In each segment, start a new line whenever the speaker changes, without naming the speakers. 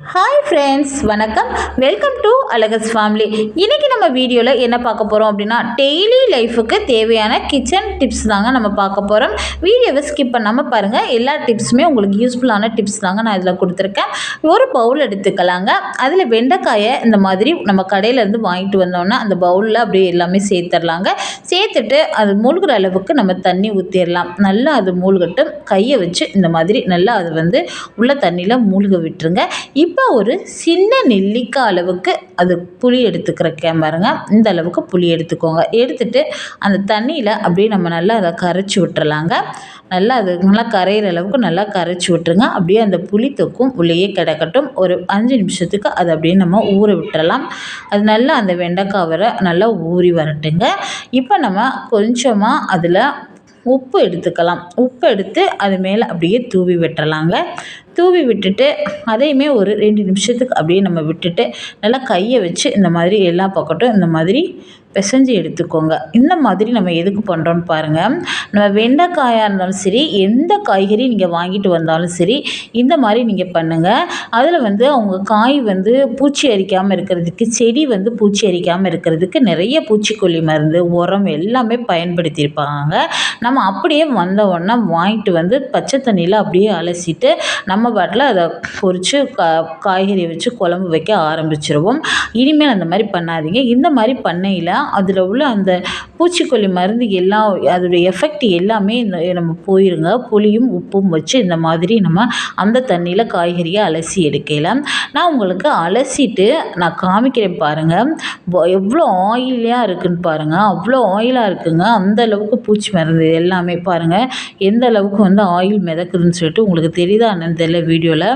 Hi friends வணக்கம். Welcome to Alagu's family இன்றைக்கி நம்ம வீடியோவில் என்ன பார்க்க போகிறோம் அப்படின்னா டெய்லி லைஃபுக்கு தேவையான கிச்சன் டிப்ஸ் தாங்க நம்ம பார்க்க போகிறோம் வீடியோவை ஸ்கிப் பண்ணாமல் பாருங்கள் எல்லா டிப்ஸுமே உங்களுக்கு யூஸ்ஃபுல்லான டிப்ஸ் தாங்க நான் இதில் கொடுத்துருக்கேன். ஒரு பவுல் எடுத்துக்கலாங்க. அதில் வெண்டைக்காயை இந்த மாதிரி நம்ம கடையிலேருந்து வாங்கிட்டு வந்தோன்னா அந்த பவுலில் அப்படியே எல்லாமே சேர்த்துடலாங்க சேர்த்துட்டு அது மூழ்கிற அளவுக்கு நம்ம தண்ணி ஊற்றிடலாம் நல்லா அது மூழ்கட்டும். கையை வச்சு இந்த மாதிரி நல்லா அது வந்து உள்ள தண்ணியில் மூழ்க விட்டுருங்க. இப்போ ஒரு சின்ன நெல்லிக்காய் அளவுக்கு அது புளி எடுத்துக்கிறக்கேன் பாருங்கள் இந்த அளவுக்கு புளி எடுத்துக்கோங்க. எடுத்துட்டு அந்த தண்ணியில் அப்படியே நம்ம நல்லா அதை கரைச்சி விட்டுறலாங்க. நல்லா அது நல்லா கரையிற அளவுக்கு நல்லா கரைச்சி விட்டுருங்க. அப்படியே அந்த புளி தொக்கும் உள்ளேயே கிடக்கட்டும். ஒரு அஞ்சு நிமிஷத்துக்கு அதை அப்படியே நம்ம ஊற விட்டுறலாம். அது நல்லா அந்த வெண்டைக்காய் வர நல்லா ஊறி வரட்டுங்க. இப்போ நம்ம கொஞ்சமாக அதில் உப்பு எடுத்துக்கலாம். உப்பு எடுத்து அது மேலே அப்படியே தூவி விட்டுறலாங்க. தூவி விட்டுட்டு அதையுமே ஒரு ரெண்டு நிமிஷத்துக்கு அப்படியே நம்ம விட்டுட்டு நல்லா கையை வச்சு இந்த மாதிரி எல்லா பக்கட்டும் இந்த மாதிரி பிசைஞ்சு எடுத்துக்கோங்க. இந்த மாதிரி நம்ம எதுக்கு பண்ணுறோன்னு பாருங்கள் நம்ம வெண்டைக்காயாக இருந்தாலும் சரி எந்த காய்கறி நீங்கள் வாங்கிட்டு வந்தாலும் சரி இந்த மாதிரி நீங்கள் பண்ணுங்கள் அதில் வந்து அவங்க காய் வந்து பூச்சி அரிக்காமல் இருக்கிறதுக்கு செடி வந்து பூச்சி அரிக்காமல் இருக்கிறதுக்கு நிறைய பூச்சிக்கொல்லி மருந்து உரம் எல்லாமே பயன்படுத்தியிருப்பாங்க. நம்ம அப்படியே வந்த உடனே வாங்கிட்டு வந்து பச்சை தண்ணியில் அப்படியே அலசிட்டு நம்ம பாட்டில் அதை பொரித்து கா காய்கறி வச்சு குழம்பு வைக்க ஆரம்பிச்சிருவோம். இனிமேல் அந்த மாதிரி பண்ணாதீங்க. இந்த மாதிரி பண்ணையில் அதில் உள்ள அந்த பூச்சிக்கொல்லி மருந்து எல்லாம் அதோடைய எஃபெக்ட் எல்லாமே இந்த நம்ம போயிருங்க. புளியும் உப்பும் வச்சு இந்த மாதிரி நம்ம அந்த தண்ணியில் காய்கறியை அலசி எடுக்கலாம். நான் உங்களுக்கு அலசிட்டு நான் காமிக்கிறேன் பாருங்கள் எவ்வளோ ஆயிலியாக இருக்குதுன்னு பாருங்கள் அவ்வளோ ஆயிலாக இருக்குங்க. அந்த அளவுக்கு பூச்சி மருந்து எல்லாமே பாருங்கள் எந்த அளவுக்கு வந்து ஆயில் மிதக்குதுன்னு சொல்லிட்டு உங்களுக்கு தெரியுதா என்னன்னு தெரியல வீடியோவில்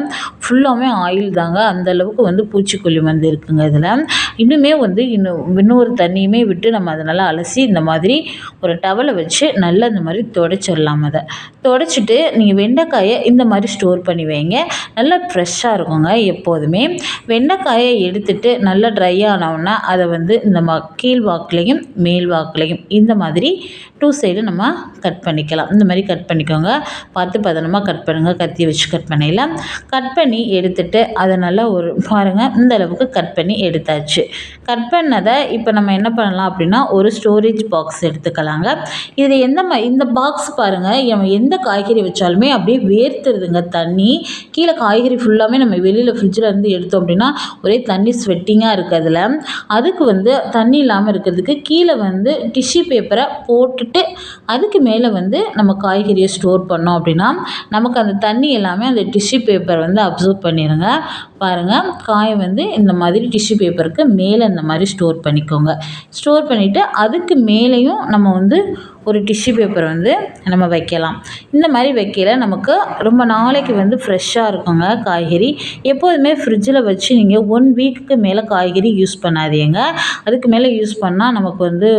ஃபுல்லாமே ஆயில் தாங்க. அந்தளவுக்கு வந்து பூச்சிக்கொல்லி மருந்து இருக்குங்க இதில். இன்னுமே வந்து இன்னும் இன்னொரு தண்ணியுமே விட்டு நம்ம அதை நல்லா அலசி இந்த மாதிரி ஒரு டவலை வச்சு நல்லா இந்த மாதிரி தொடச்சிடலாம் அதை. தொடச்சிட்டு நீங்கள் வெண்டைக்காயை இந்த மாதிரி ஸ்டோர் பண்ணி வைங்க. நல்லா ஃப்ரெஷ்ஷாக இருக்குங்க எப்போதுமே. வெண்டைக்காயை எடுத்துட்டு நல்லா ட்ரை ஆனவுடனே அதை வந்து இந்த மா கீழ் வாக்குலையும் மேல் வாக்குலையும் இந்த மாதிரி டூ சைடு நம்ம கட் பண்ணிக்கலாம். இந்த மாதிரி கட் பண்ணிக்கோங்க. பார்த்து பதனமாக கட் பண்ணுங்கள் கத்தி வச்சு கட் பண்ணிடலாம் கட் பண்ணி எடுத்துட்டு அதை நல்லா ஒரு பாருங்கள் இந்த அளவுக்கு கட் பண்ணி எடுத்தாச்சு. கட் பண்ணதை இப்போ நம்ம என்ன பண்ணலாம் அப்படின்னா ஒரு ஸ்டோரேஜ் பாக்ஸ் எடுத்துக்கலாங்க. இதில் எந்த மா இந்த பாக்ஸ் பாருங்கள் நம்ம எந்த காய்கறி வச்சாலுமே அப்படியே வேர்த்துருதுங்க தண்ணி. கீழே காய்கறி ஃபுல்லாமே நம்ம வெளியில் ஃப்ரிட்ஜில் இருந்து எடுத்தோம் அப்படின்னா ஒரே தண்ணி ஸ்வெட்டிங்காக இருக்கிறதுல அதுக்கு வந்து தண்ணி இல்லாமல் இருக்கிறதுக்கு கீழே வந்து டிஷ்யூ பேப்பரை போட்டுட்டு அதுக்கு மேலே வந்து நம்ம காய்கறியை ஸ்டோர் பண்ணோம் அப்படின்னா நமக்கு அந்த தண்ணி எல்லாமே அந்த டிஷ்யூ பேப்பர் வந்து அப்சர்வ் பண்ணிடுங்க பாருங்கள் காயை வந்து இந்த மாதிரி டிஷ்யூ பேப்பருக்கு மேலே இந்த மாதிரி ஸ்டோர் பண்ணிக்கோங்க. ஸ்டோர் பண்ணிவிட்டு அதுக்கு மேலேயும் நம்ம வந்து ஒரு டிஷ்யூ பேப்பர் வந்து நம்ம வைக்கலாம். இந்த மாதிரி வைக்கல நமக்கு ரொம்ப நாளைக்கு வந்து ஃப்ரெஷ்ஷாக இருக்குங்க காய்கறி. எப்போதுமே ஃப்ரிட்ஜில் வச்சு நீங்கள் ஒன் வீக்குக்கு மேலே காய்கறி யூஸ் பண்ணாதீங்க. அதுக்கு மேலே யூஸ் பண்ணால் நமக்கு வந்து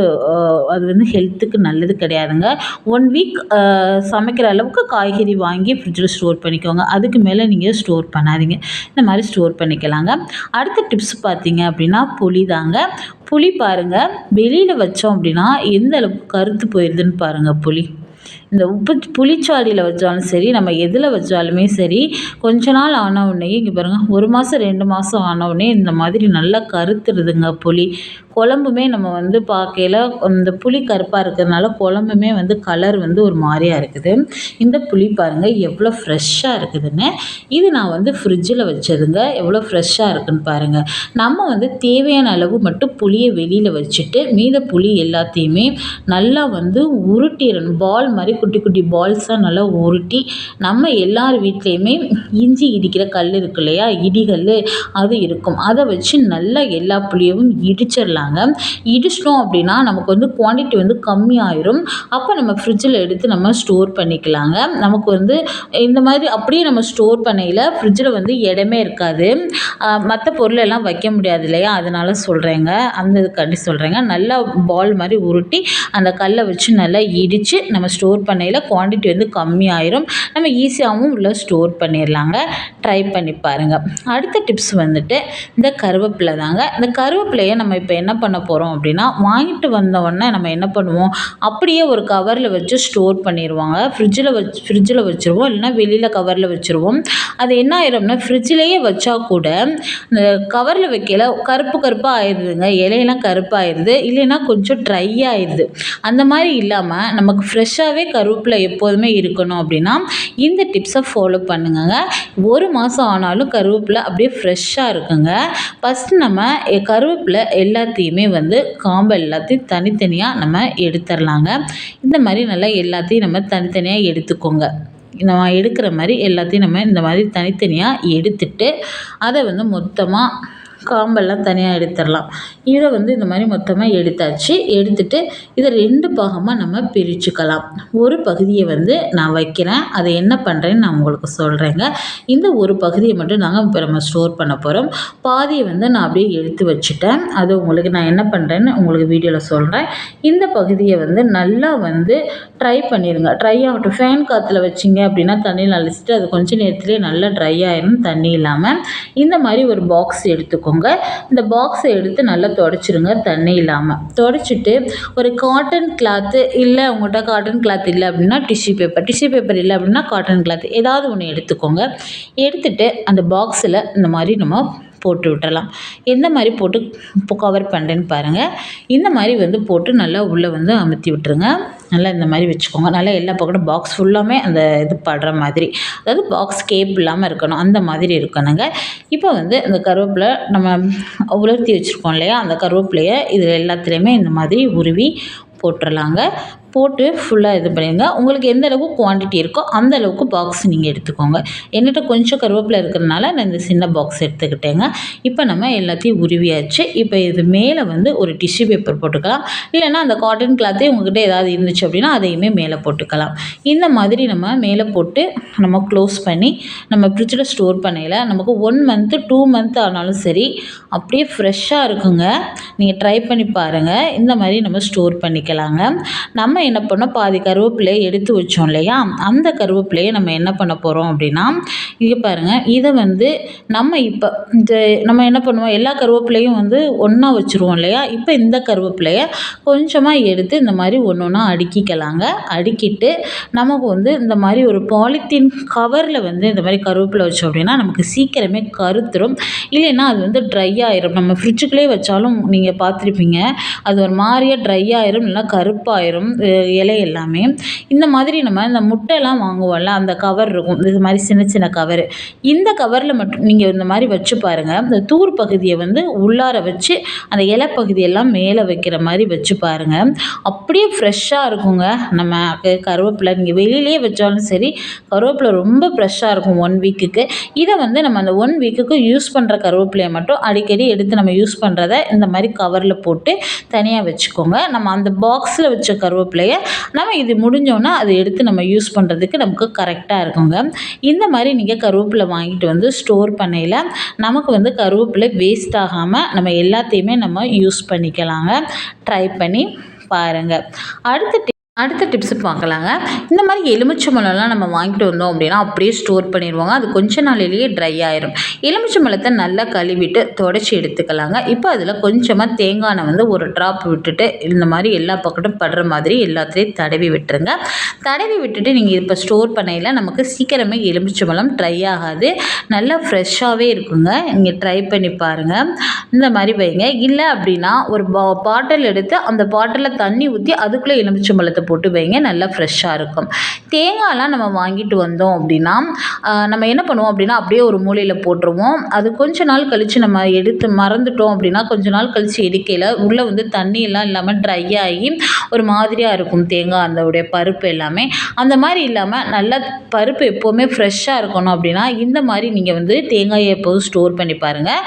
அது வந்து ஹெல்த்துக்கு நல்லது கிடையாதுங்க. ஒன் வீக் சமைக்கிற அளவுக்கு காய்கறி வாங்கி ஃப்ரிட்ஜில் ஸ்டோர் பண்ணிக்கோங்க. அதுக்கு மேலே நீங்கள் ஸ்டோர் பண்ணாதீங்க. இந்த மாதிரி ஸ்டோர் பண்ணிக்கலாங்க. அடுத்த டிப்ஸ் பார்த்தீங்க அப்படின்னா புளி தாங்க. புளி பாருங்கள் வெளியில் வச்சோம் அப்படின்னா எந்த அளவுக்கு கருத்து போயிடுதுன்னு பாருங்கள் புளி இந்த உப்பு புளிச்சாடியில் வச்சாலும் சரி நம்ம எதில் வச்சாலுமே சரி கொஞ்ச நாள் ஆன உடனே இங்கே பாருங்கள் ஒரு மாதம் ரெண்டு மாதம் ஆன உடனே இந்த மாதிரி நல்லா கருத்துருதுங்க புளி. குழம்புமே நம்ம வந்து பார்க்கையில இந்த புளி கருப்பாக இருக்கிறதுனால குழம்புமே வந்து கலர் வந்து ஒரு மாதிரியா இருக்குது. இந்த புளி பாருங்கள் எவ்வளோ ஃப்ரெஷ்ஷாக இருக்குதுன்னு. இது நான் வந்து ஃப்ரிட்ஜில் வச்சதுங்க எவ்வளோ ஃப்ரெஷ்ஷாக இருக்குன்னு பாருங்கள் நம்ம வந்து தேவையான அளவு மட்டும் புளியை வெளியில் வச்சுட்டு மீத புளி எல்லாத்தையுமே நல்லா வந்து உருட்டிடணும். பால் மாதிரி குட்டி குட்டி பால்ஸாக நல்லா உருட்டி நம்ம எல்லார் வீட்லேயுமே இஞ்சி இடிக்கிற கல் இருக்கு இல்லையா? இடிகல் அது இருக்கும். அதை வச்சு நல்லா எல்லா புளியவும் இடிச்சிடலாங்க. இடிச்சிட்டோம் அப்படின்னா நமக்கு வந்து குவான்டிட்டி வந்து கம்மியாயிரும். அப்போ நம்ம ஃப்ரிட்ஜில் எடுத்து நம்ம ஸ்டோர் பண்ணிக்கலாங்க. நமக்கு வந்து இந்த மாதிரி அப்படியே நம்ம ஸ்டோர் பண்ணையில் ஃப்ரிட்ஜில் வந்து இடமே இருக்காது. மற்ற பொருள் எல்லாம் வைக்க முடியாது இல்லையா? அதனால் சொல்கிறேங்க அந்த இதுக்காண்டி சொல்கிறேங்க நல்லா பால் மாதிரி உருட்டி அந்த கல்லை வச்சு நல்லா இடித்து நம்ம ஸ்டோர் பண்ணையில் குவான்டிட்டி வந்து கம்மியாயிரும். நம்ம ஈஸியாகவும் உள்ள ஸ்டோர் பண்ணிடலாங்க ட்ரை பண்ணி பாருங்கள் அடுத்த டிப்ஸ் வந்துட்டு இந்த கருவேப்பிலை தாங்க. இந்த கருவேப்பிலையை நம்ம இப்போ என்ன பண்ண போகிறோம் அப்படின்னா வாங்கிட்டு வந்தவொடனே நம்ம என்ன பண்ணுவோம்? அப்படியே ஒரு கவரில் வச்சு ஸ்டோர் பண்ணிடுவாங்க ஃப்ரிட்ஜில் வச்சு ஃப்ரிட்ஜில் வச்சுருவோம். இல்லைன்னா வெளியில் கவரில் வச்சுருவோம். அது என்ன ஆயிரும்னா ஃப்ரிட்ஜிலேயே வச்சா கூட இந்த கவரில் வைக்கல கருப்பு கருப்பாக ஆயிடுதுங்க இலையெல்லாம் கருப்பாயிருது. இல்லைன்னா கொஞ்சம் ட்ரை ஆயிடுது அந்த மாதிரி இல்லாமல் நமக்கு ஃப்ரெஷ்ஷாகவே கருவேப்பிலை எப்போதுமே இருக்கணும் அப்படின்னா இந்த டிப்ஸை ஃபாலோ பண்ணுங்கங்க ஒரு மாதம் ஆனாலும் கருவேப்பிலை அப்படியே ஃப்ரெஷ்ஷாக இருக்குங்க. ஃபஸ்ட்டு நம்ம எ- கருவேப்பிலை எல்லாத்தையுமே வந்து காம்பு எல்லாத்தையும் தனித்தனியாக நம்ம எடுத்துடலாங்க இந்த மாதிரி நல்லா எல்லாத்தையும் நம்ம தனித்தனியாக எடுத்துக்கோங்க. நம்ம எடுக்கிற மாதிரி எல்லாத்தையும் நம்ம இந்த மாதிரி தனித்தனியாக எடுத்துட்டு அதை வந்து மொத்தமாக காம்பெல்லாம் தனியாக எடுத்துடலாம். இதை வந்து இந்த மாதிரி மொத்தமாக எடுத்தாச்சு. எடுத்துட்டு இதை ரெண்டு பாகமாக நம்ம பிரிச்சுக்கலாம். ஒரு பகுதியை வந்து நான் வைக்கிறேன். அதை என்ன பண்ணுறேன்னு நான் உங்களுக்கு சொல்கிறேங்க இந்த ஒரு பகுதியை மட்டும் நாங்கள் இப்போ நம்ம ஸ்டோர் பண்ண போகிறோம் பாதியை வந்து நான் அப்படியே எடுத்து வச்சுட்டேன். அது உங்களுக்கு நான் என்ன பண்ணுறேன்னு உங்களுக்கு வீடியோவில் சொல்கிறேன் இந்த பகுதியை வந்து நல்லா வந்து ட்ரை பண்ணிடுங்க ட்ரை ஆகட்டும். ஃபேன் காற்றுல வச்சிங்க அப்படின்னா தண்ணியில் அழிச்சிட்டு அது கொஞ்சம் நேரத்துலேயே நல்லா ட்ரை ஆயிரும் தண்ணி இல்லாமல் இந்த மாதிரி ஒரு பாக்ஸ் எடுத்துக்கோங்க. இந்த பாக்ஸை எடுத்து நல்லா தொடச்சிருங்க தண்ணி இல்லாமல் தொடச்சிட்டு ஒரு காட்டன் கிளாத்து இல்லை உங்கள்கிட்ட காட்டன் கிளாத் இல்லை அப்படின்னா டிஷ்யூ பேப்பர் டிஷ்யூ பேப்பர் இல்லை அப்படின்னா காட்டன் கிளாத் ஏதாவது ஒன்று எடுத்துக்கோங்க. எடுத்துட்டு அந்த பாக்ஸில் இந்த மாதிரி நம்ம போட்டு விட்டுறலாம். எந்த மாதிரி போட்டு கவர் பண்ணுறேன்னு பாருங்கள் இந்த மாதிரி வந்து போட்டு நல்லா உள்ளே வந்து அமுத்தி விட்டுருங்க. நல்லா இந்த மாதிரி வச்சுக்கோங்க. நல்லா எல்லா பக்கமும் பாக்ஸ் ஃபுல்லாமே அந்த இது படுற மாதிரி. அதாவது பாக்ஸ் கேப் இல்லாமல் இருக்கணும். அந்த மாதிரி இருக்கணுங்க. இப்போ வந்து இந்த கருவேப்பிலை நம்ம உலர்த்தி வச்சுருக்கோம் இல்லையா? அந்த கருவேப்பிலையை இது எல்லாத்துலேயுமே இந்த மாதிரி உருவி போட்டுடலாங்க போட்டு ஃபுல்லாக இது பண்ணிடுங்க உங்களுக்கு எந்த அளவுக்கு குவான்டிட்டி இருக்கோ அந்த அளவுக்கு பாக்ஸ் நீங்கள் எடுத்துக்கோங்க. என்கிட்ட கொஞ்சம் கருவேப்பிலை இருக்கிறதுனால நான் இந்த சின்ன பாக்ஸ் எடுத்துக்கிட்டேங்க. இப்போ நம்ம எல்லாத்தையும் உருவியாச்சு. இப்போ இது மேலே வந்து ஒரு டிஷ்யூ பேப்பர் போட்டுக்கலாம். இல்லைன்னா அந்த காட்டன் கிளாத்தே உங்ககிட்ட ஏதாவது இருந்துச்சு அப்படின்னா அதையுமே மேலே போட்டுக்கலாம். இந்த மாதிரி நம்ம மேலே போட்டு நம்ம க்ளோஸ் பண்ணி நம்ம ஃப்ரிட்ஜில் ஸ்டோர் பண்ணையில் நமக்கு ஒன் மந்த்து டூ மந்த் ஆனாலும் சரி அப்படியே ஃப்ரெஷ்ஷாக இருக்குங்க. நீங்கள் ட்ரை பண்ணி பாருங்கள் இந்த மாதிரி நம்ம ஸ்டோர் பண்ணிக்கலாங்க. நம்ம என்ன பண்ணோம் பாதி கருவேப்பிலையை எடுத்து வச்சோம் இல்லையா? அந்த கருவேப்பிலையை நம்ம என்ன பண்ண போகிறோம் அப்படின்னா இங்கே பாருங்கள் இதை வந்து நம்ம இப்போ இந்த நம்ம என்ன பண்ணுவோம் எல்லா கருவேப்பிலையும் வந்து ஒன்றா வச்சுருவோம் இல்லையா? இப்போ இந்த கருவேப்பிலையை கொஞ்சமாக எடுத்து இந்த மாதிரி ஒன்று ஒன்றா அடுக்கிக்கலாங்க. அடுக்கிட்டு நமக்கு வந்து இந்த மாதிரி ஒரு பாலித்தீன் கவரில் வந்து இந்த மாதிரி கருவேப்பிலை வச்சோம் அப்படின்னா நமக்கு சீக்கிரமே கருத்துரும். இல்லைன்னா அது வந்து ட்ரை ஆயிரும். நம்ம ஃப்ரிட்ஜுக்குள்ளே வச்சாலும் நீங்கள் பார்த்துருப்பீங்க அது ஒரு மாதிரியாக ட்ரை ஆயிரும் இல்லைன்னா கருப்பாயிரும். இலை எல்லாமே. இந்த மாதிரி நம்ம இந்த முட்டைலாம் வாங்குவோம்ல அந்த கவர் இருக்கும். இது மாதிரி சின்ன சின்ன கவர் இந்த கவரில் மட்டும் நீங்கள் இந்த மாதிரி வச்சு பாருங்கள் இந்த தூர் பகுதியை வந்து உள்ளார வச்சு அந்த இலை பகுதியெல்லாம் மேலே வைக்கிற மாதிரி வச்சு பாருங்கள் அப்படியே ஃப்ரெஷ்ஷாக இருக்குங்க. நம்ம கருவேப்பிலை நீங்கள் வெளியிலே வச்சாலும் சரி கருவேப்பிலை ரொம்ப ஃப்ரெஷ்ஷாக இருக்கும் ஒன் வீக்குக்கு இதை வந்து நம்ம அந்த ஒன் வீக்குக்கு யூஸ் பண்ணுற கருவேப்பிலையை மட்டும் அடிக்கடி எடுத்து நம்ம யூஸ் பண்ணுறத இந்த மாதிரி கவரில் போட்டு தனியாக வச்சுக்கோங்க. நம்ம அந்த பாக்ஸில் வச்ச கருவேப்பிலை இல்லையா நம்ம இது முடிஞ்சோன்னா அதை எடுத்து நம்ம யூஸ் பண்ணுறதுக்கு நமக்கு கரெக்டாக இருக்குங்க. இந்த மாதிரி நீங்கள் கருவேப்பிலை வாங்கிட்டு வந்து ஸ்டோர் பண்ணையில் நமக்கு வந்து கருவேப்பிலை வேஸ்ட் ஆகாமல் நம்ம எல்லாத்தையுமே நம்ம யூஸ் பண்ணிக்கலாங்க. ட்ரை பண்ணி பாருங்கள் அடுத்த அடுத்த டிப்ஸ் பார்க்கலாங்க. இந்த மாதிரி எலுமிச்சம்பழம்லாம் நம்ம வாங்கிட்டு வந்தோம் அப்படின்னா அப்படியே ஸ்டோர் பண்ணிடுவாங்க. அது கொஞ்ச நாளிலேயே ட்ரை ஆயிரும். எலுமிச்சம்பழத்தை நல்லா கழுவிட்டு தொடச்சி எடுத்துக்கலாங்க. இப்போ அதில் கொஞ்சமாக தேங்காய் வந்து ஒரு ட்ராப் விட்டுட்டு இந்த மாதிரி எல்லா பக்கட்டும் படுற மாதிரி எல்லாத்துலேயும் தடவி விட்டுருங்க. தடவி விட்டுட்டு நீங்கள் இப்போ ஸ்டோர் பண்ணையில் நமக்கு சீக்கிரமே எலுமிச்சம்பழம் ட்ரை ஆகாது. நல்லா ஃப்ரெஷ்ஷாகவே இருக்குங்க. நீங்கள் ட்ரை பண்ணி பாருங்கள் இந்த மாதிரி வைங்க. இல்லை அப்படின்னா ஒரு பா பாட்டில் எடுத்து அந்த பாட்டிலில் தண்ணி ஊற்றி அதுக்குள்ளே எலுமிச்சம்பழத்தை போட்டு வைங்க நல்லா ஃப்ரெஷ்ஷாக இருக்கும். தேங்காய்லாம் நம்ம வாங்கிட்டு வந்தோம் அப்படின்னா நம்ம என்ன பண்ணுவோம் அப்படின்னா அப்படியே ஒரு மூலையில் போட்டுருவோம். அது கொஞ்ச நாள் கழித்து நம்ம எடுத்து மறந்துட்டோம் அப்படின்னா கொஞ்ச நாள் கழித்து எடுக்கையில் உள்ளே வந்து தண்ணியெல்லாம் இல்லாமல் ட்ரை ஆகி ஒரு மாதிரியாக இருக்கும் தேங்காய் அந்த உடைய பருப்பு எல்லாமே. அந்த மாதிரி இல்லாமல் நல்லா பருப்பு எப்போவுமே ஃப்ரெஷ்ஷாக இருக்கணும் அப்படின்னா இந்த மாதிரி நீங்கள் வந்து தேங்காயை எப்போதும் ஸ்டோர் பண்ணி பாருங்கள்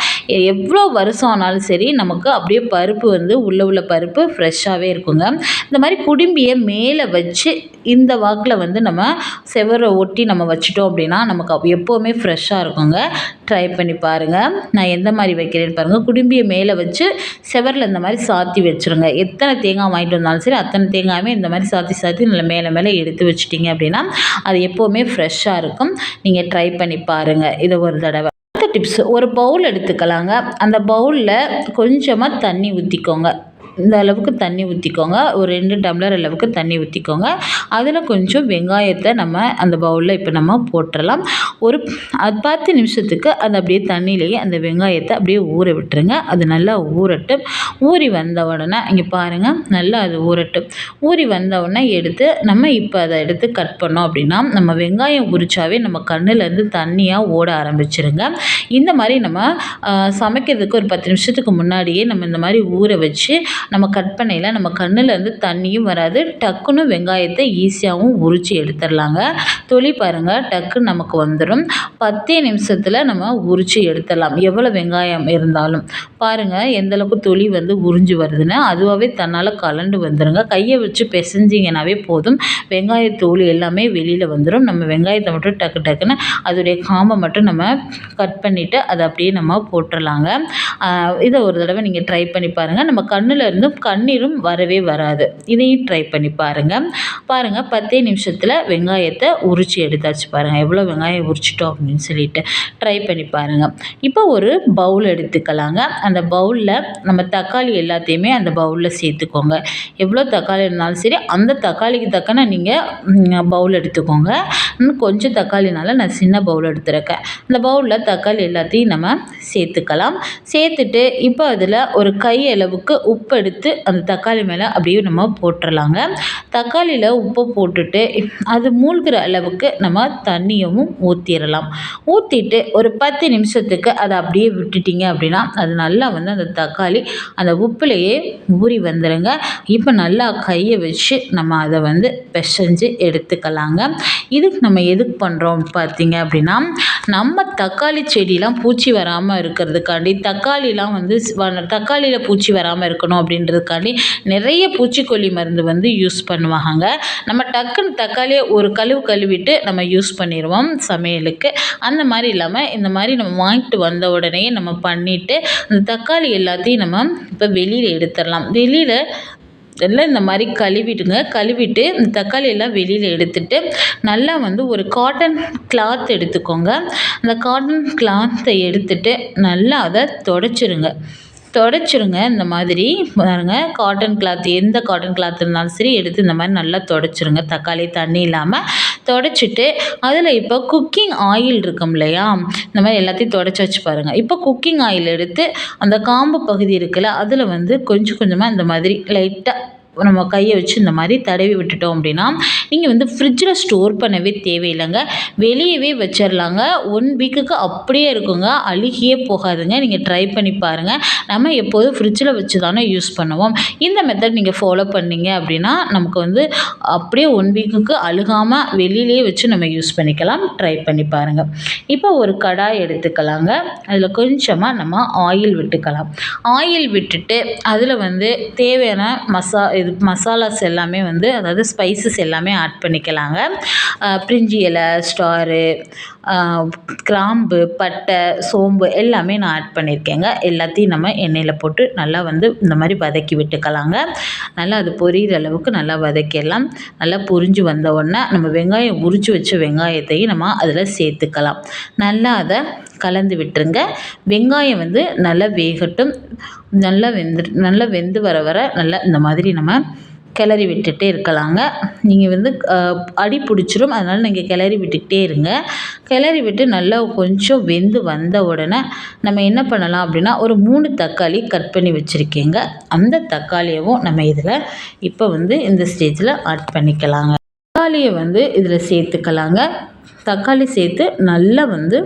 எவ்வளோ வருஷம் ஆனாலும் சரி நமக்கு அப்படியே பருப்பு வந்து உள்ளே உள்ள பருப்பு ஃப்ரெஷ்ஷாகவே இருக்குங்க. இந்த மாதிரி குடும்பியை மேலே வச்சு இந்த வாக்கில் வந்து நம்ம செவரை ஒட்டி நம்ம வச்சிட்டோம் அப்படின்னா நமக்கு எப்போவுமே ஃப்ரெஷ்ஷாக இருக்குங்க. ட்ரை பண்ணி பாருங்கள் நான் எந்த மாதிரி வைக்கிறேன்னு பாருங்கள் குடும்பியை மேலே வச்சு செவரில் இந்த மாதிரி சாத்தி வச்சுருங்க. எத்தனை தேங்காய் வாங்கிட்டு வந்தாலும் சரி அத்தனை தேங்காயுமே இந்த மாதிரி சாத்தி சாத்தி நல்லா மேலே மேலே எடுத்து வச்சிட்டிங்க அப்படின்னா அது எப்போவுமே ஃப்ரெஷ்ஷாக இருக்கும். நீங்கள் ட்ரை பண்ணி பாருங்கள் இதை ஒரு தடவை. அடுத்த டிப்ஸ் ஒரு பவுல் எடுத்துக்கலாங்க. அந்த பவுலில் கொஞ்சமாக தண்ணி ஊற்றிக்கோங்க இந்த அளவுக்கு தண்ணி ஊற்றிக்கோங்க ஒரு ரெண்டு டம்ளர் அளவுக்கு தண்ணி ஊற்றிக்கோங்க அதில் கொஞ்சம் வெங்காயத்தை நம்ம அந்த பவுலில் இப்போ நம்ம போட்டுடலாம் ஒரு அது பத்து நிமிஷத்துக்கு அது அப்படியே தண்ணியிலேயே அந்த வெங்காயத்தை அப்படியே ஊற விட்டுருங்க. அது நல்லா ஊறட்டும் ஊறி வந்த உடனே இங்கே பாருங்கள் நல்லா அது ஊறட்டும் ஊறி வந்த உடனே எடுத்து நம்ம இப்போ அதை எடுத்து கட் பண்ணோம் அப்படின்னா நம்ம வெங்காயம் உரிச்சாவே நம்ம கண்ணுலேருந்து தண்ணியாக ஓட ஆரம்பிச்சிருங்க. இந்த மாதிரி நம்ம சமைக்கிறதுக்கு ஒரு பத்து நிமிஷத்துக்கு முன்னாடியே நம்ம இந்த மாதிரி ஊற வச்சு நம்ம கட் பண்ணையில் நம்ம கண்ணுலேருந்து தண்ணியும் வராது டக்குன்னு வெங்காயத்தை ஈஸியாகவும் உரித்து எடுத்துடலாங்க தொளி பாருங்கள் டக்குன்னு நமக்கு வந்துடும் பத்தே நிமிஷத்தில் நம்ம உரித்து எடுத்துடலாம் எவ்வளோ வெங்காயம் இருந்தாலும். பாருங்கள் எந்தளவுக்கு தொளி வந்து உறிஞ்சி வருதுன்னு. அதுவாகவே தன்னால் கலண்டு வந்துடுங்க கையை வச்சு பிசைஞ்சிங்கனாவே போதும். வெங்காயத்தோல் எல்லாமே வெளியில் வந்துடும் நம்ம வெங்காயத்தை மட்டும் டக்கு டக்குன்னு அதோடைய காம்பை மட்டும் நம்ம கட் பண்ணிவிட்டு அதை அப்படியே நம்ம போட்டுடலாங்க இதை ஒரு தடவை நீங்கள் ட்ரை பண்ணி பாருங்கள் நம்ம கண்ணில் இருந்தும் கண்ணீரும் வரவே வராது. இதையும் ட்ரை பண்ணி பாருங்கள் பாருங்கள் பத்தே நிமிஷத்தில் வெங்காயத்தை உரித்து எடுத்தாச்சு பாருங்கள் எவ்வளோ வெங்காயம் உரிச்சிட்டோம் அப்படின்னு சொல்லிட்டு ட்ரை பண்ணி பாருங்கள் இப்போ ஒரு பவுல் எடுத்துக்கலாங்க. அந்த பவுலில் நம்ம தக்காளி எல்லாத்தையுமே அந்த பவுலில் சேர்த்துக்கோங்க. எவ்வளோ தக்காளி இருந்தாலும் சரி அந்த தக்காளிக்கு தக்கன நீங்கள் பவுல் எடுத்துக்கோங்க. இன்னும் கொஞ்சம் தக்காளினால நான் சின்ன பவுல் எடுத்துருக்கேன். அந்த பவுலில் தக்காளி எல்லாத்தையும் நம்ம சேர்த்துக்கலாம். சேர்த்துட்டு இப்போ அதில் ஒரு கை அளவுக்கு உப்பு எடுத்து அந்த தக்காளி மேலே அப்படியே நம்ம போட்டுடலாங்க தக்காளியில் உப்பை போட்டுட்டு அது மூழ்கிற அளவுக்கு நம்ம தண்ணியவும் ஊற்றிடலாம் ஊற்றிட்டு ஒரு பத்து நிமிஷத்துக்கு அதை அப்படியே விட்டுட்டிங்க அப்படின்னா அது நல்லா வந்து அந்த தக்காளி அந்த உப்புலையே ஊறி வந்துடுங்க இப்போ நல்லா கையை வச்சு நம்ம அதை வந்து பிசைஞ்சு எடுத்துக்கலாங்க. இதுக்கு நம்ம எதுக்கு பண்ணுறோம் பார்த்தீங்க அப்படின்னா நம்ம தக்காளி செடியெலாம் பூச்சி வராமல் இருக்கிறதுக்காண்டி தக்காளிலாம் வந்து தக்காளியில் பூச்சி வராமல் இருக்கணும் அப்படின்றதுக்காண்டி நிறைய பூச்சிக்கொல்லி மருந்து வந்து யூஸ் பண்ணுவாங்க. நம்ம டக்குன்னு தக்காளியை ஒரு கழுவு கழுவிட்டு நம்ம யூஸ் பண்ணிடுவோம் சமையலுக்கு. அந்த மாதிரி இல்லாமல் இந்த மாதிரி நம்ம வாங்கிட்டு வந்த உடனே நம்ம பண்ணிவிட்டு அந்த தக்காளி எல்லாத்தையும் நம்ம இப்போ வெளியில் எடுத்துடலாம். வெளியில் எல்லாம் இந்த மாதிரி கழுவிடுங்க. கழுவிட்டு இந்த தக்காளி எல்லாம் வெளியில் எடுத்துட்டு நல்லா வந்து ஒரு காட்டன் கிளாத் எடுத்துக்கோங்க. அந்த காட்டன் கிளாத்தை எடுத்துட்டு நல்லா அதை தொடச்சிருங்க. தொடச்சிருங்க இந்த மாதிரி. பாருங்கள் காட்டன் கிளாத் எந்த காட்டன் கிளாத் இருந்தாலும் சரி எடுத்து இந்த மாதிரி நல்லா தொடச்சிருங்க. தக்காளி தண்ணி இல்லாமல் தொடச்சிட்டு அதில் இப்போ குக்கிங் ஆயில் இருக்கும் இல்லையா? இந்த மாதிரி எல்லாத்தையும் தொடச்சி வச்சு பாருங்கள் இப்போ குக்கிங் ஆயில் எடுத்து அந்த காம்பு பகுதி இருக்குல்ல அதில் வந்து கொஞ்சம் கொஞ்சமாக இந்த மாதிரி லைட்டாக நம்ம கையை வச்சு இந்த மாதிரி தடவி விட்டுட்டோம் அப்படின்னா நீங்கள் வந்து ஃப்ரிட்ஜில் ஸ்டோர் பண்ணவே தேவையில்லைங்க. வெளியவே வச்சிடலாங்க ஒன் வீக்குக்கு அப்படியே இருக்குங்க. அழுகியே போகாதுங்க. நீங்கள் ட்ரை பண்ணி பாருங்கள் நம்ம எப்போதும் ஃப்ரிட்ஜில் வச்சு தானே யூஸ் பண்ணுவோம். இந்த மெத்தட் நீங்கள் ஃபாலோ பண்ணீங்க அப்படின்னா நமக்கு வந்து அப்படியே ஒன் வீக்குக்கு அழுகாமல் வெளியிலே வச்சு நம்ம யூஸ் பண்ணிக்கலாம். ட்ரை பண்ணி பாருங்கள் இப்போ ஒரு கடாய் எடுத்துக்கலாங்க. அதில் கொஞ்சமாக நம்ம ஆயில் விட்டுக்கலாம். ஆயில் விட்டுட்டு அதில் வந்து தேவையான மசா இது இது மசாலாஸ் எல்லாமே வந்து அதாவது ஸ்பைசஸ் எல்லாமே ஆட் பண்ணிக்கலாங்க. பிரிஞ்சி இலை ஸ்டாரு கிராம்பு பட்டை சோம்பு எல்லாமே நான் ஆட் பண்ணியிருக்கேங்க எல்லாத்தையும் நம்ம எண்ணெயில் போட்டு நல்லா வந்து இந்த மாதிரி வதக்கி விட்டுக்கலாங்க. நல்லா அது பொரியிற அளவுக்கு நல்லா வதக்கிடலாம். நல்லா பொரிஞ்சு வந்த உடனே நம்ம வெங்காயம் உரித்து வச்ச வெங்காயத்தையும் நம்ம அதில் சேர்த்துக்கலாம். நல்லா அதை கலந்து விட்டுருங்க. வெங்காயம் வந்து நல்லா வேகட்டும். நல்லா வெந்து நல்லா வெந்து வர வர நல்லா இந்த மாதிரி நம்ம கிளறி விட்டுகிட்டே இருக்கலாங்க. நீங்கள் வந்து அடி பிடிச்சிரும். அதனால் நீங்கள் கிளறி விட்டுக்கிட்டே இருங்க. கிளறி விட்டு நல்லா கொஞ்சம் வெந்து வந்த உடனே நம்ம என்ன பண்ணலாம் அப்படின்னா ஒரு மூணு தக்காளி கட் பண்ணி வச்சுருக்கேங்க. அந்த தக்காளியவும் நம்ம இதில் இப்போ வந்து இந்த ஸ்டேஜில் ஆட் பண்ணிக்கலாங்க. தக்காளியை வந்து இதில் சேர்த்துக்கலாங்க. தக்காளி சேர்த்து நல்லா வந்து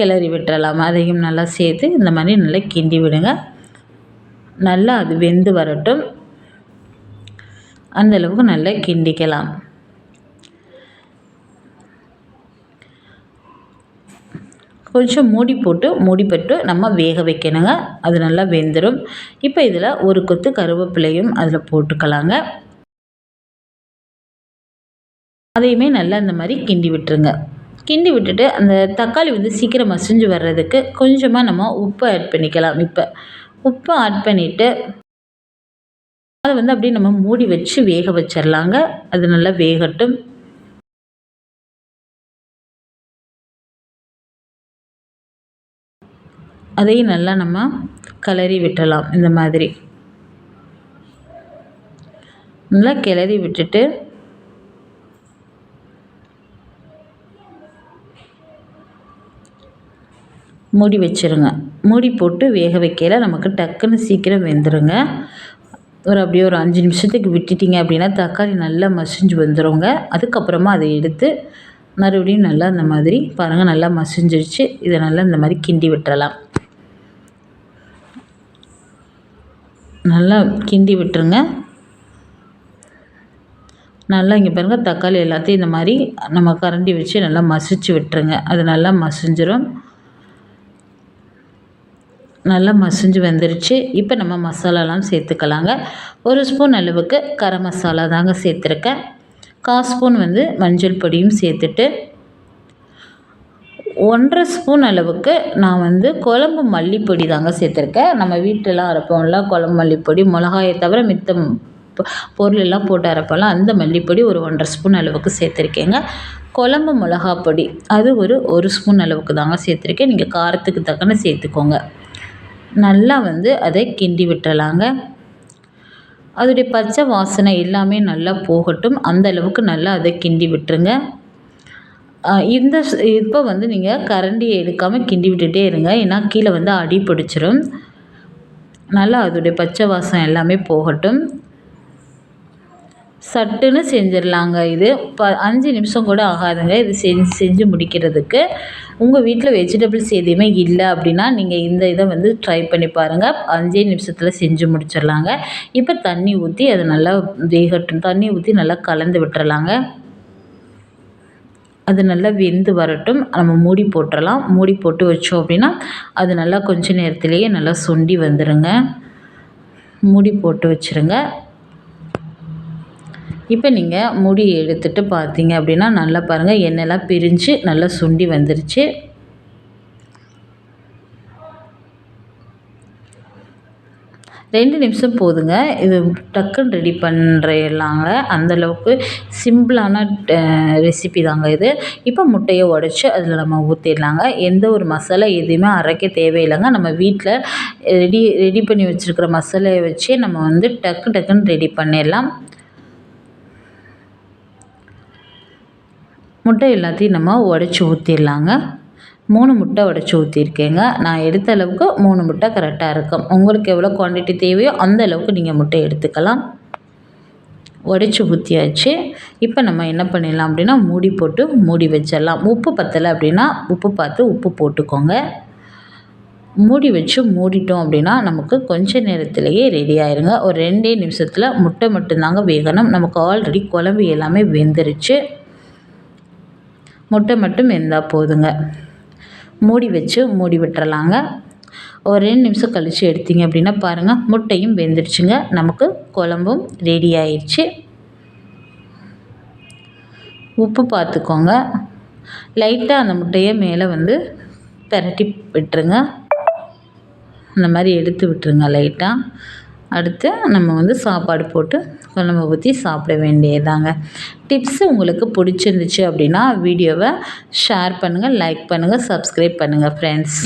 கிளறி விட்டுறலாம். அதையும் நல்லா சேர்த்து இந்த மாதிரி நல்லா கிண்டி விடுங்க. நல்லா அது வெந்து வரட்டும். அந்தளவுக்கு நல்லா கிண்டிக்கலாம். கொஞ்சம் மூடி போட்டு மூடி போட்டு நம்ம வேக வைக்கணுங்க. அது நல்லா வெந்துடும் இப்போ இதில் ஒரு கொத்து கருவேப்பிலையும் அதில் போட்டுக்கலாங்க. அதையுமே நல்லா இந்த மாதிரி கிண்டி விட்டுருங்க. கிண்டி விட்டுட்டு அந்த தக்காளி வந்து சீக்கிரம் மசிஞ்சு வர்றதுக்கு கொஞ்சமாக நம்ம உப்பு ஆட் பண்ணிக்கலாம். இப்போ உப்பு ஆட் பண்ணிவிட்டு அதை வந்து அப்படியே நம்ம மூடி வச்சு வேக வச்சிடலாங்க அது நல்லா வேகட்டும். அதையும் நல்லா நம்ம கிளறி விட்டுடலாம் இந்த மாதிரி. நல்லா கிளறி விட்டுட்டு மூடி வச்சுருங்க. மூடி போட்டு வேக வைக்கையில் நமக்கு டக்குன்னு சீக்கிரம் வெந்துடுங்க ஒரு அப்படியே ஒரு அஞ்சு நிமிஷத்துக்கு விட்டுட்டிங்க அப்படின்னா தக்காளி நல்லா மசிஞ்சு வந்துடுங்க அதுக்கப்புறமா அதை எடுத்து மறுபடியும் நல்லா இந்த மாதிரி பாருங்கள் நல்லா மசிஞ்சிருச்சு. இதை நல்லா இந்த மாதிரி கிண்டி விட்டுறலாம். நல்லா கிண்டி விட்டுருங்க. நல்லா இங்கே பாருங்கள் தக்காளி எல்லாத்தையும் இந்த மாதிரி நம்ம கரண்டி வச்சு நல்லா மசிச்சு விட்டுருங்க. அது நல்லா மசிஞ்சிரும். நல்லா மசிஞ்சு வந்துருச்சு. இப்போ நம்ம மசாலாலாம் சேர்த்துக்கலாங்க. ஒரு ஸ்பூன் அளவுக்கு கரம் மசாலா தாங்க சேர்த்துருக்கேன். கால் ஸ்பூன் வந்து மஞ்சள் பொடியும் சேர்த்துட்டு ஒன்றரை ஸ்பூன் அளவுக்கு நான் வந்து குழம்பு மல்லிப்பொடி தாங்க சேர்த்துருக்கேன். நம்ம வீட்டிலலாம் அரைப்போம்ல குழம்பு மல்லிப்பொடி மிளகாயை தவிர மித்த பொருள் எல்லாம் போட்டு அரைப்போம்ல அந்த மல்லிப்பொடி ஒரு ஒன்றரை ஸ்பூன் அளவுக்கு சேர்த்துருக்கேங்க. குழம்பு மிளகா பொடி அது ஒரு ஒரு ஸ்பூன் அளவுக்கு தாங்க சேர்த்துருக்கேன். நீங்கள் காரத்துக்கு தக்கன சேர்த்துக்கோங்க. நல்லா வந்து அதை கிண்டி விட்டுறலாங்க. அதோடைய பச்சை வாசனை எல்லாமே நல்லா போகட்டும். அந்த அளவுக்கு நல்லா அதை கிண்டி விட்டுருங்க. இந்த இப்போ வந்து நீங்கள் கரண்டியை எடுக்காமல் கிண்டி விட்டுட்டே இருங்க. ஏன்னா கீழே வந்து அடி பிடிச்சிரும். நல்லா அதோடைய பச்சை வாசம் எல்லாமே போகட்டும். சட்டுன்னு செஞ்சிடலாங்க இது. ப அஞ்சு நிமிஷம் கூட ஆகாதுங்க. இது செஞ்சு செஞ்சு முடிக்கிறதுக்கு. உங்கள் வீட்டில் வெஜிடபிள்ஸ் எதுவுமே இல்லை அப்படின்னா நீங்கள் இந்த இதை வந்து ட்ரை பண்ணி பாருங்கள் அஞ்சே நிமிஷத்தில் செஞ்சு முடிச்சிடலாங்க. இப்போ தண்ணி ஊற்றி அதை நல்லா வேகட்டும். தண்ணி ஊற்றி நல்லா கலந்து விட்டுறலாங்க. அது நல்லா வெந்து வரட்டும். நம்ம மூடி போட்டுடலாம் மூடி போட்டு வச்சோம் அப்படின்னா அது நல்லா கொஞ்ச நேரத்துலேயே நல்லா சுண்டி வந்துடுங்க மூடி போட்டு வச்சுருங்க. இப்போ நீங்கள் முடி எடுத்துகிட்டு பார்த்தீங்க அப்படின்னா நல்லா பாருங்கள் எண்ணெயெல்லாம் பிரிஞ்சு நல்லா சுண்டி வந்துருச்சு. ரெண்டு நிமிஷம் போதுங்க. இது டக்குன்னு ரெடி பண்ணுறலாங்க அந்தளவுக்கு சிம்பிளான ரெசிபி தாங்க இது. இப்போ முட்டையை உடச்சி அதில் நம்ம ஊற்றிடலாங்க எந்த ஒரு மசாலா எதுவுமே அரைக்க தேவையில்லைங்க. நம்ம வீட்டில் ரெடி ரெடி பண்ணி வச்சுருக்கிற மசாலையை வச்சே நம்ம வந்து டக்கு டக்குன்னு ரெடி பண்ணிடலாம். முட்டை எல்லாத்தையும் நம்ம உடச்சி ஊற்றிடலாங்க மூணு முட்டை உடச்சி ஊற்றிருக்கேங்க நான் எடுத்த அளவுக்கு மூணு முட்டை கரெக்டாக இருக்கும். உங்களுக்கு எவ்வளோ குவான்டிட்டி தேவையோ அந்த அளவுக்கு நீங்கள் முட்டை எடுத்துக்கலாம். உடச்சி ஊற்றியாச்சு இப்போ நம்ம என்ன பண்ணிடலாம் அப்படின்னா மூடி போட்டு மூடி வச்சிடலாம். உப்பு பத்தலை அப்படின்னா உப்பு பார்த்து உப்பு போட்டுக்கோங்க. மூடி வச்சு மூடிட்டோம் அப்படின்னா நமக்கு கொஞ்ச நேரத்திலேயே ரெடி ஆயிருங்க. ஒரு ரெண்டே நிமிஷத்தில் முட்டை மட்டும்தாங்க வேகணும். நமக்கு ஆல்ரெடி குழம்பு எல்லாமே வெந்துருச்சு. முட்டை மட்டும் வெந்தால் போதுங்க. மூடி வச்சு மூடி விட்டுறலாங்க. ஒரு ரெண்டு நிமிஷம் கழித்து எடுத்தீங்க அப்படின்னா பாருங்கள் முட்டையும் வெந்துடுச்சுங்க. நமக்கு குழம்பும் ரெடி ஆயிடுச்சு உப்பு பார்த்துக்கோங்க. லைட்டாக அந்த முட்டையை மேலே வந்து பெரட்டி விட்டுருங்க. அந்த மாதிரி எடுத்து விட்டுருங்க லைட்டாக அடுத்து நம்ம வந்து சாப்பாடு போட்டு குழம்பு ஊற்றி சாப்பிட வேண்டியதாங்க டிப்ஸு உங்களுக்கு பிடிச்சிருந்துச்சு அப்படின்னா வீடியோவை ஷேர் பண்ணுங்கள் லைக் பண்ணுங்கள் சப்ஸ்கிரைப் பண்ணுங்கள் ஃப்ரெண்ட்ஸ்